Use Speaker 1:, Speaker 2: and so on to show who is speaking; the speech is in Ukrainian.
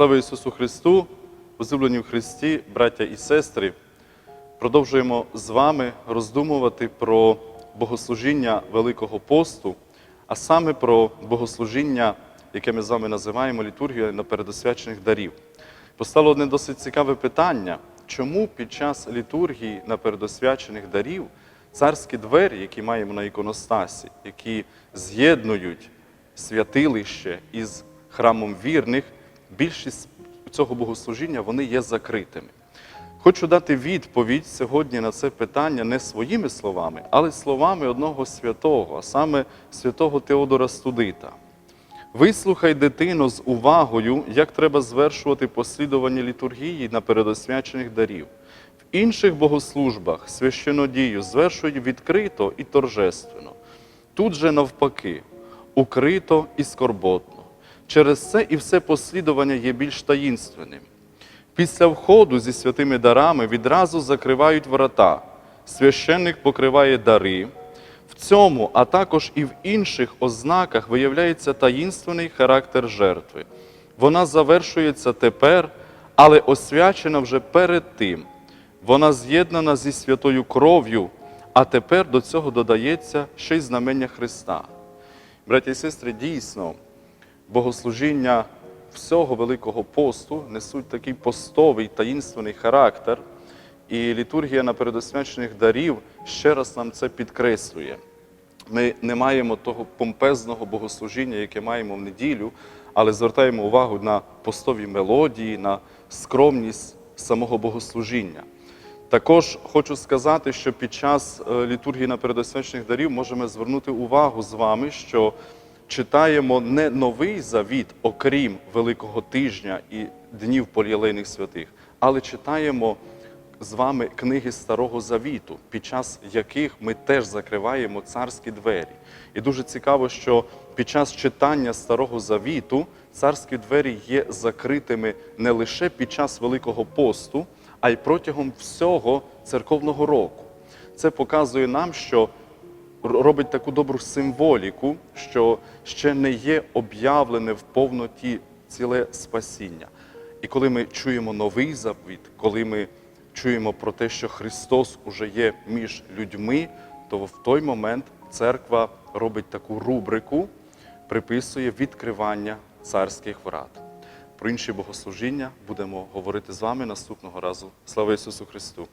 Speaker 1: Слава Ісусу Христу, возлюблені в Христі, браття і сестри. Продовжуємо з вами роздумувати про богослужіння Великого посту, а саме про богослужіння, яке ми з вами називаємо літургією на передосвячених дарів. Постало одне досить цікаве питання, чому під час літургії на передосвячених дарів царські двері, які маємо на іконостасі, які з'єднують святилище із храмом вірних, більшість цього богослужіння вони є закритими. Хочу дати відповідь сьогодні на це питання не своїми словами, але словами одного святого, а саме святого Теодора Студита. Вислухай, дитино, з увагою, як треба звершувати послідування літургії на передосвячених дарів. В інших богослужбах священодію звершують відкрито і торжественно. Тут же навпаки, укрито і скорботно. Через це і все послідування є більш таїнственним. Після входу зі святими дарами відразу закривають врата. Священник покриває дари. В цьому, а також і в інших ознаках виявляється таїнственний характер жертви. Вона завершується тепер, але освячена вже перед тим. Вона з'єднана зі святою кров'ю, а тепер до цього додається ще й знамення Христа. Браті і сестри, дійсно, богослужіння всього Великого посту несуть такий постовий таїнственний характер, і літургія на передосвячених дарів ще раз нам це підкреслює. Ми не маємо того помпезного богослужіння, яке маємо в неділю, але звертаємо увагу на постові мелодії, на скромність самого богослужіння. Також хочу сказати, що під час е, літургії на передосвячених дарів можемо звернути увагу з вами, що читаємо не новий завіт, окрім Великого тижня і днів полієлейних святих, але читаємо з вами книги Старого Завіту, під час яких ми теж закриваємо царські двері. І дуже цікаво, що під час читання Старого Завіту царські двері є закритими не лише під час Великого посту, а й протягом всього церковного року. Це показує нам, що робить таку добру символіку, що ще не є об'явлене в повноті ціле спасіння. І коли ми чуємо новий завіт, коли ми чуємо про те, що Христос уже є між людьми, то в той момент церква робить таку рубрику, приписує відкривання царських врат. Про інші богослужіння будемо говорити з вами наступного разу. Слава Ісусу Христу!